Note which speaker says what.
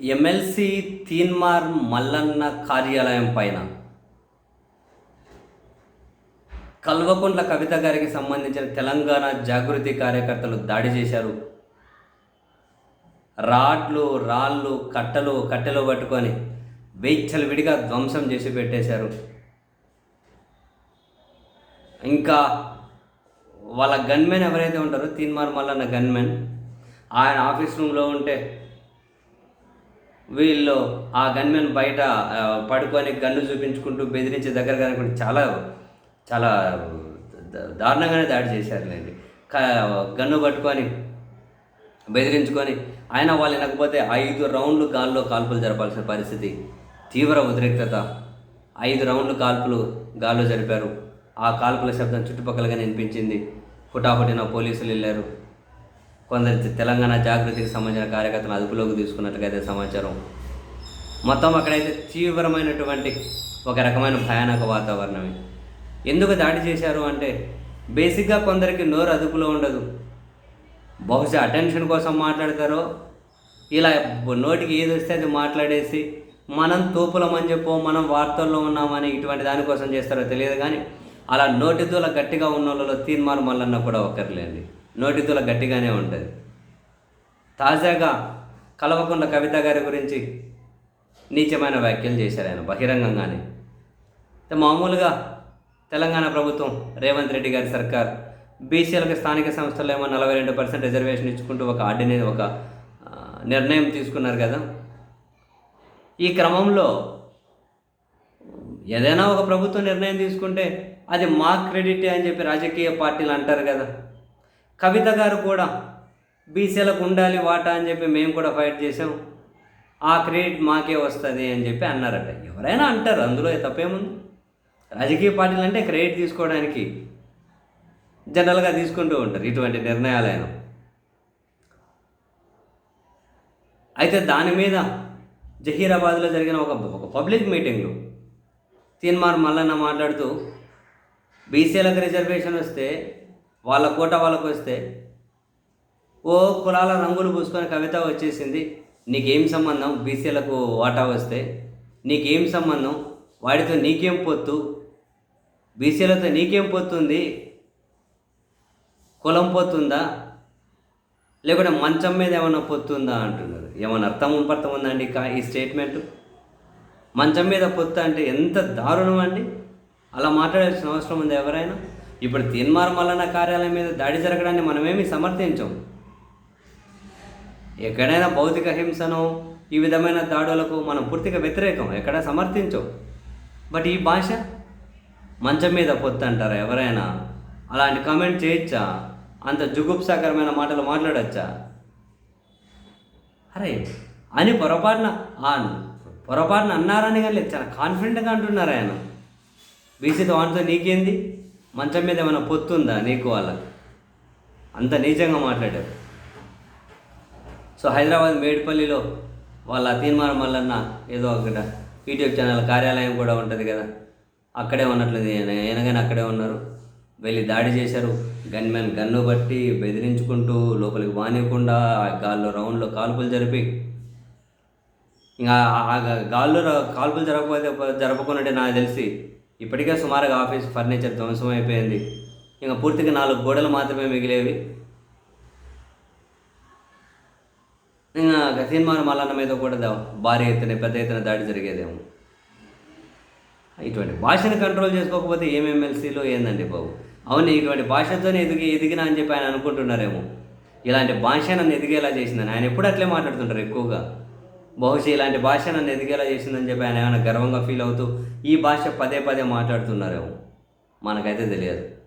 Speaker 1: MLC Teenmar Mallanna కార్యాలయం పైన. కల్వకుంట్ల కవిత గారికి సంబంధించిన తెలంగాణ జాగృతి కార్యకర్తలు దాడి చేశారు. రాడ్లు రాళ్ళు కట్టలు కట్టెలు పట్టుకొని వెచ్చలు విడిగా ధ్వంసం చేసి పెట్టేశారు. ఇంకా వాళ్ళ గన్మెన్ ఎవరైతే ఉంటారో తీన్మార్ మల్లన్న గన్మెన్ ఆయన ఆఫీస్ రూమ్లో ఉంటే వీళ్ళు ఆ గన్మెన్ బయట పడుకొని గన్ను చూపించుకుంటూ బెదిరించే దగ్గర కనుకుంటే చాలా చాలా దారుణంగానే దాడి చేశారులేండి. క- గన్ను పట్టుకొని బెదిరించుకొని ఆయన వాళ్ళు వినకపోతే ఐదు రౌండ్లు గాల్లో కాల్పులు జరపాల్సిన పరిస్థితి తీవ్ర ఉద్రిక్తత. ఐదు రౌండ్లు కాల్పులు గాల్లో జరిపారు. ఆ కాల్పుల శబ్దం చుట్టుపక్కలగా వినిపించింది. హుటాహుటిన పోలీసులు వెళ్ళారు. కొందరు తెలంగాణ జాగృతికి సంబంధించిన కార్యకర్తలను అదుపులోకి తీసుకున్నట్లుగా అయితే సమాచారం. మొత్తం అక్కడైతే తీవ్రమైనటువంటి ఒక రకమైన భయానక వాతావరణమే. ఎందుకు దాడి చేశారు అంటే బేసిక్గా కొందరికి నోరు అదుపులో ఉండదు. బహుశా అటెన్షన్ కోసం మాట్లాడతారో ఇలా నోటికి ఏది వస్తే అది మాట్లాడేసి మనం తోపులమని చెప్పో మనం వార్తల్లో ఉన్నామని ఇటువంటి దానికోసం చేస్తారో తెలియదు కానీ అలా నోటితోల గట్టిగా ఉన్న వాళ్ళలో తీర్మానం మళ్ళన్న కూడా ఒక్కర్లేండి. నోటితుల గట్టిగానే ఉంటుంది. తాజాగా కలవకుండ కవిత గారి గురించి నీచమైన వ్యాఖ్యలు చేశారు ఆయన బహిరంగంగానే. మామూలుగా తెలంగాణ ప్రభుత్వం రేవంత్ రెడ్డి గారి సర్కార్ బీసీలకు స్థానిక సంస్థలు ఏమో నలభై రెండు పర్సెంట్ రిజర్వేషన్ ఇచ్చుకుంటూ ఒక ఆర్డినరీ ఒక నిర్ణయం తీసుకున్నారు కదా. ఈ క్రమంలో ఏదైనా ఒక ప్రభుత్వం నిర్ణయం తీసుకుంటే అది మా క్రెడిట్ అని చెప్పి రాజకీయ పార్టీలు అంటారు కదా. కవిత గారు కూడా బీసీలకు ఉండాలి వాటా అని చెప్పి మేము కూడా ఫైట్ చేసాం ఆ క్రెడిట్ మాకే వస్తుంది అని చెప్పి అన్నారట. ఎవరైనా అంటారు అందులో తప్పేముంది? రాజకీయ పార్టీలు అంటే క్రెడిట్ తీసుకోవడానికి జనరల్గా తీసుకుంటూ ఉంటారు ఇటువంటి నిర్ణయాలైన. అయితే దాని మీద జహీరాబాద్లో జరిగిన ఒక ఒక పబ్లిక్ మీటింగ్లో తీన్మార్ మల్లన్న మాట్లాడుతూ బీసీలకు రిజర్వేషన్ వస్తే వాళ్ళ కోట వాళ్ళకు వస్తే ఓ కులాల రంగులు పూసుకొని కవిత వచ్చేసింది. నీకేం సంబంధం? బీసీలకు వాటా వస్తే నీకేం సంబంధం? వాడితో నీకేం పొత్తు? బీసీలతో నీకేం పొత్తుంది? కులం పొత్తుందా? లేకుంటే మంచం మీద ఏమైనా పొత్తుందా? అంటున్నారు. ఏమైనా అర్థం పర్థం ఉందా అండి ఈ స్టేట్మెంట్ మంచం మీద పొత్తు అంటే ఎంత దారుణం అండి? అలా మాట్లాడాల్సిన అవసరం ఉంది ఎవరైనా? ఇప్పుడు తీన్మార్ మల్లన్న కార్యాలయం మీద దాడి జరగడాన్ని మనమేమి సమర్థించం? ఎక్కడైనా భౌతిక హింసను ఈ విధమైన దాడులకు మనం పూర్తిగా వ్యతిరేకం ఎక్కడ సమర్థించం? బట్ ఈ భాష? మంచం మీద పొత్తు అంటారా ఎవరైనా? అలాంటి కామెంట్ చేయొచ్చా? అంత జుగుప్సాకరమైన మాటలు మాట్లాడచ్చా? అరే అని పొరపాటున పొరపాటున అన్నారని కానీ చాలా కాన్ఫిడెంట్గా అంటున్నారు ఆయన. బీసీతో వాటితో నీకేంది? మంచం మీద ఏమైనా పొత్తుందా నీకు వాళ్ళకి? అంత నీచంగా మాట్లాడారు. సో హైదరాబాద్ మేడిపల్లిలో వాళ్ళ తీర్మానం మల్లన్న ఏదో అక్కడ యూట్యూబ్ ఛానల్ కార్యాలయం కూడా ఉంటుంది కదా. అక్కడే ఉన్నట్లేదు ఈయన అక్కడే ఉన్నారు. వెళ్ళి దాడి చేశారు. గన్మెన్ గన్ను బట్టి బెదిరించుకుంటూ లోపలికి వానియకుండా ఆ గాల్లో రౌండ్లో కాల్పులు జరిపి. ఇంకా ఆ- గాల్లో కాల్పులు జరగకపోతే జరపకున్నట్టే నాకు తెలిసి ఇప్పటికే సుమారుగా ఆఫీస్ ఫర్నిచర్ ధ్వంసం అయిపోయింది ఇంకా పూర్తిగా నాలుగు గోడలు మాత్రమే మిగిలేవి. ఇంకా గతీన్మార్ మల్లన్న మీద కూడా దా- భారీ ఎత్తున పెద్ద ఎత్తున దాడి జరిగేదేమో. ఇటువంటి భాషను కంట్రోల్ చేసుకోకపోతే ఏం ఎమ్మెల్సీలో ఏందండి బాబు? అవును ఇటువంటి భాషతోనే ఎదిగి ఎదిగినా అని చెప్పి ఆయన అనుకుంటున్నారేమో. ఇలాంటి భాష నన్ను ఎదిగేలా చేసిందని ఆయన ఎప్పుడు అట్లే మాట్లాడుతుంటారు ఎక్కువగా. బహుశా ఇలాంటి భాష నన్ను ఎదిగేలా చేసిందని చెప్పి ఆయన ఏమైనా గర్వంగా ఫీల్ అవుతూ ఈ భాష పదే పదే మాట్లాడుతున్నారేమో. మనకైతే తెలియదు.